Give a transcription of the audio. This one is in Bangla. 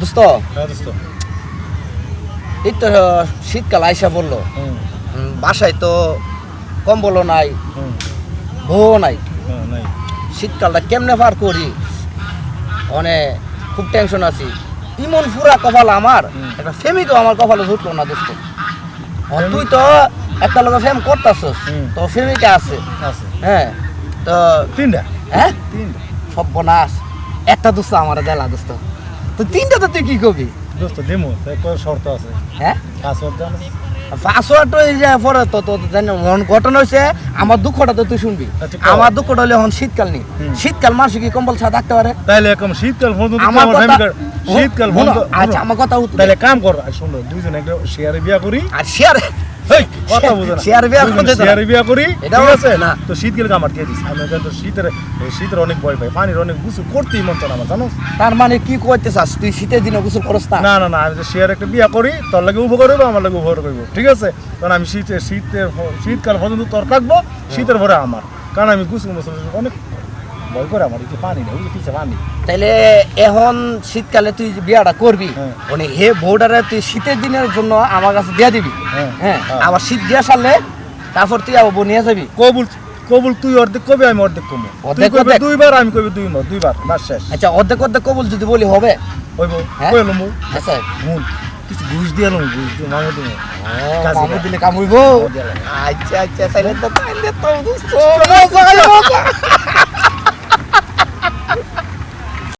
দোস্ত? হ্যাঁ দোস্ত। এই তো শীতকাল আইসা বলল। বাসায় তো কম্বলও নাই বউ নাই। হ্যাঁ নাই। শীতকালটা কেমনে পার করি? অনেক খুব টেনশন আছি। ইমন ফুরা কপাল আমার। একটা ফেমিকেও আমার কপালে জুটলো না দোস্ত। তুই তো একটা লোকের ফেম করতাছস তো ফেমিকে আছে। হ্যাঁ তো তিনটা? হ্যাঁ? তিনটা। সর্বনাশ। একটা দোস্ত আমার দেলা দোস্ত। তো তিনটা তো তুই কি কবি দোস্ত দেমো শর্ত আছে। হ্যাঁ? পাসওয়ার্ড জানো? পাসওয়ার্ড তো এই যে পরে তো তো জানি মন ঘটনা হয়েছে আমার দুঃখটা তো তুই শুনবি। আমার দুঃখটা হলে এখন শীতকাল নেই। শীতকাল মাসে কি কম্বল ছাড়া থাকতে পারে? তাইলে এখন শীতকাল পর্যন্ত আমার শীতকাল পর্যন্ত আচ্ছা আমার কথা উত্তর তাইলে কাম কর আর শোনো দুইজন একটা শেয়ারে বিয়া করি। আর শেয়ার কথা বুঝে না। শেয়ারে বিয়া করতে তো বিয়া করি এটাও আছে? না। তো শীতকালে দিয়ে আমি শীতের শীতের অনেক ভয় পাই পানির অনেক গুছু করতেই মন আমার জানো তার মানে কি করতে চাস? তুই শীতের দিনে করস না? না না না আমি যে শেয়ার একটা বিয়া করি তোর লাগে উপকার হইব আমার লাগে উপকার করব ঠিক আছে? কারণ আমি শীতে শীতের শীতকাল পর্যন্ত তোর থাকব শীতের পরে আমার। কারণ আমি গুছু অনেক ভয় করে আমার যে পানি নেই পিছে পানি? তাইলে এখন শীতকালে তুই বিয়াটা করবি হ্যাঁ। মানে হে বউডারে তুই শীতের দিনের জন্য আমার কাছে দিয়ে দিবি। হ্যাঁ, হ্যাঁ হ্যাঁ। আবার শীত দিয়া সারলে তারপর তুই আবার নিয়ে যাবি। কবুল কবুল তুই অর্ধেক কবি আমি অর্ধেক কমু অর্ধেক? দুইবার আমি কবি দুইবার দুইবার বাস শেষ। আচ্ছা অর্ধেক অর্ধেক কবুল যদি বলি হবে? হইব হ্যাঁ? কইলো মু আচ্ছা হুন কিছু ঘুষ দিয়ে এলাম ঘুষ দিয়ে মামু তুমি। কাজে দিলে কামুইব আচ্ছা আচ্ছা তাইলে তো তাইলে তো দোস্ত